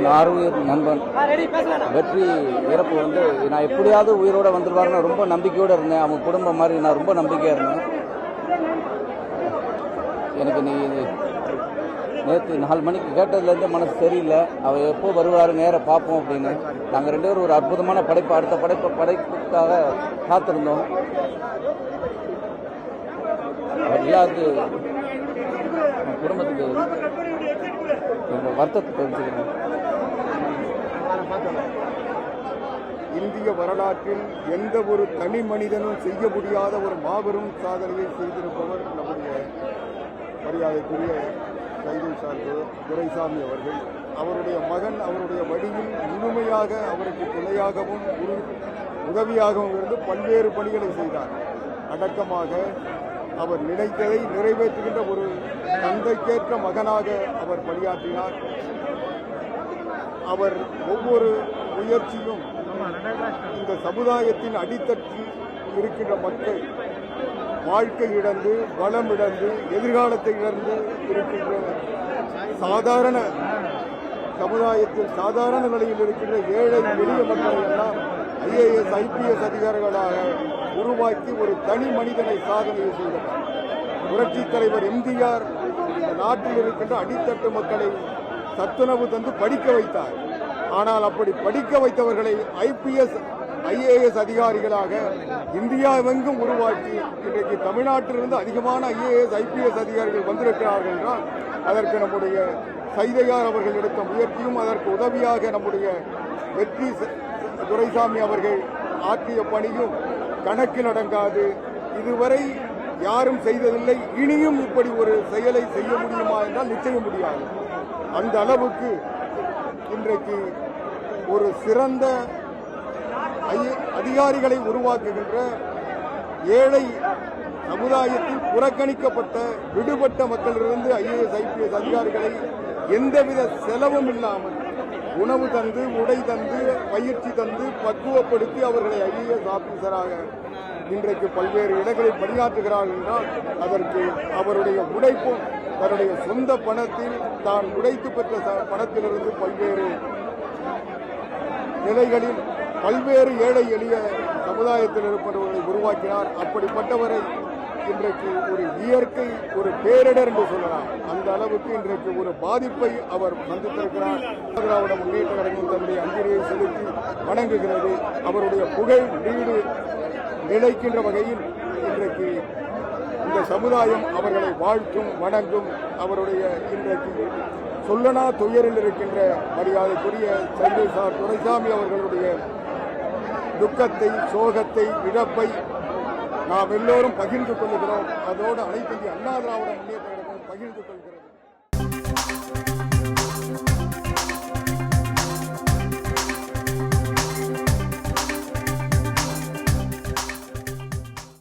என் ஆறுயிர் நண்பன். வெற்றி இறப்பு வந்து நான் எப்படியாவது உயிரோட வந்துடுவாருன்னு ரொம்ப நம்பிக்கையோடு இருந்தேன். அவங்க குடும்பம் மாதிரி நான் ரொம்ப நம்பிக்கையாக இருந்தேன். எனக்கு நீ நேற்று நாலு மணிக்கு கேட்டதுலேருந்து மனசு சரியில்லை. அவர் எப்போ வருவார் நேராக பார்ப்போம் அப்படின்னு. நாங்கள் ரெண்டு பேரும் ஒரு அற்புதமான படைப்பு அடுத்த படைப்பு படைப்புக்காக காத்திருந்தோம். அவர் என் குடும்பத்துக்கு வருத்தத்தை தெரிஞ்சுக்கிறேன் இந்திய வரலாற்றில் எந்த ஒரு தனி மனிதனும் செய்ய முடியாத ஒரு மாபெரும் சாதனையை செய்திருப்பவர் நம்முடைய மரியாதைக்குரிய கைதை சார்பு துரைசாமி அவர்கள். அவருடைய மகன் அவருடைய வழியில் முழுமையாக அவருக்கு துணையாகவும் உதவியாகவும் இருந்து பல்வேறு பணிகளை செய்தார். அடக்கமாக அவர் நினைத்ததை நிறைவேற்றுகின்ற ஒரு தந்தைக்கேற்ற மகனாக அவர் பணியாற்றினார். அவர் ஒவ்வொரு முயற்சியும் இந்த சமுதாயத்தின் அடித்தட்டில் இருக்கின்ற மக்கள் வாழ்க்கை இழந்து வளம் இழந்து எதிர்காலத்தை இழந்து இருக்கின்ற சாதாரண சமுதாயத்தில் சாதாரண நிலையில் இருக்கின்ற ஏழை எளிய மக்களை எல்லாம் ஐஏஎஸ் ஐபிஎஸ் அதிகாரிகளாக உருவாக்கி ஒரு தனி மனிதனை சாதனையை செய்தனர். புரட்சித் தலைவர் எம்ஜிஆர் இந்த நாட்டில் இருக்கின்ற அடித்தட்டு மக்களை சத்துணவு தந்து படிக்க வைத்தார். ஆனால் அப்படி படிக்க வைத்தவர்களை ஐபிஎஸ் ஐஏஎஸ் அதிகாரிகளாக இந்தியாவெங்கும் உருவாக்கி இன்றைக்கு தமிழ்நாட்டிலிருந்து அதிகமான ஐஏஎஸ் ஐபிஎஸ் அதிகாரிகள் வந்திருக்கிறார்கள் என்றால் அதற்கு நம்முடைய சைதையார் அவர்கள் எடுத்த முயற்சியும் அதற்கு உதவியாக நம்முடைய வெற்றி ச- துரைசாமி அவர்கள் ஆற்றிய பணியும் கணக்கில் அடங்காது. இதுவரை யாரும் செய்ததில்லை. இனியும் இப்படி ஒரு செயலை செய்ய முடியுமா என்றால் நிச்சயம் முடியாது. அந்த அளவுக்கு இன்றைக்கு ஒரு சிறந்த ஐ- அதிகாரிகளை உருவாக்குகின்ற ஏழை சமுதாயத்தில் புறக்கணிக்கப்பட்ட விடுபட்ட மக்களிலிருந்து ஐஏஎஸ் ஐபிஎஸ் அதிகாரிகளை எந்தவித செலவும் இல்லாமல் உணவு தந்து உடை தந்து பயிற்சி தந்து பக்குவப்படுத்தி அவர்களை ஐஏஎஸ் ஆபீசராக இன்றைக்கு பல்வேறு இடங்களில் பணியாற்றுகிறார்கள் என்றால் அதற்கு அவருடைய உழைப்பும் தன்னுடைய சொந்த பணத்தில் தான் உடைத்து பெற்ற ச- பணத்திலிருந்து பல்வேறு நிலைகளில் பல்வேறு ஏழை எளிய சமுதாயத்தில் இருப்பவர்களை உருவாக்கினார். அப்படிப்பட்டவரை இன்றைக்கு ஒரு இயற்கை ஒரு பேரிடர் என்று சொல்லலாம். அந்த அளவுக்கு இன்றைக்கு ஒரு பாதிப்பை அவர் சந்தித்திருக்கிறார். திராவிட முன்னேற்ற கழகம் தன்னுடைய அஞ்சலியை செலுத்தி வணங்குகிறது. அவருடைய புகழ் வீடு நிலைக்கின்ற வகையில் இன்றைக்கு இந்த சமுதாயம் அவர்களை வாழ்த்தும் வணங்கும் அவருடைய இன்றைக்கு சொல்லனா துயரில் இருக்கின்ற மரியாதைக்குரிய சந்தேசார் துரைசாமி அவர்களுடைய துக்கத்தை சோகத்தை இழப்பை நாம் எல்லோரும் பகிர்ந்து கொள்கிறோம் அதோடு அனைத்து அண்ணா திராவிட முன்னேற்ற கழகம் பகிர்ந்து கொள்கிறது.